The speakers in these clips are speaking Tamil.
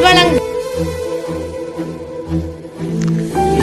வழங்கும்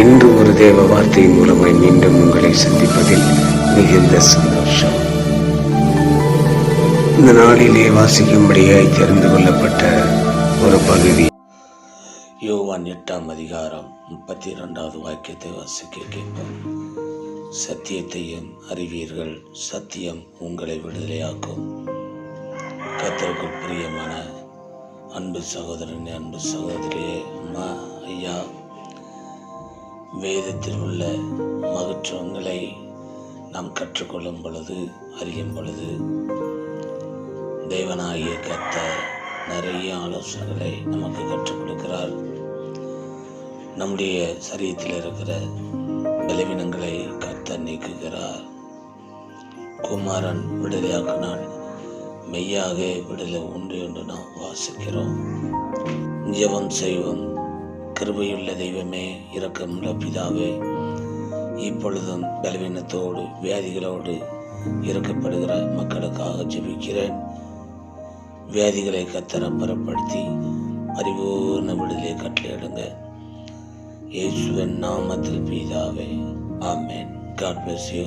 இன்று ஒரு தேவ வார்த்தை மூலமாய் மீண்டும் உங்களை சந்திப்பதில் மிகுந்த சந்தோஷம். இந்த நாளிலே வாசிக்கும்படியாய் தெரிந்து கொள்ளப்பட்ட ஒரு பகுதி. யோவான் எட்டாம் அதிகாரம் முப்பத்தி இரண்டாவது வாக்கியத்தை வாசிக்க கேட்போம். சத்தியத்தையும் அறிவீர்கள் சத்தியம் உங்களை விடுதலையாக்கும். கத்தருக்குள் பிரியமான அன்பு சகோதரனே அன்பு சகோதரியே அம்மா ஐயா வேதத்தில் உள்ள மகத்துவங்களை நாம் கற்றுக்கொள்ளும் பொழுது அறியும் பொழுது தேவனாகிய கத்த நிறைய ஆலோசனைகளை நமக்கு கற்றுக் கொடுக்கிறார். நம்முடைய சரீரத்தில் இருக்கிற பலவீனங்களை கத்த நீக்குகிறார். குமாரன் விடுதலையாக்கினான். மெய்யாக விடுதலை உண்டு என்று நாம் வாசிக்கிறோம். ஜெபம் செய்வோம். கிருபையுள்ள தெய்வமே இரக்கமுள்ள பிதாவே இப்பொழுதும் பலவீனத்தோடு வியாதிகளோடு இறக்கப்படுகிற மக்களுக்காக ஜெபிக்கிறேன். வியாதிகளை கத்தர பரப்படுத்தி அறிவூர்ண விடுதலை கட்டளையிடுங்க. இயேசுவின் நாமத்தில் பிதாவே ஆமேன். God bless you.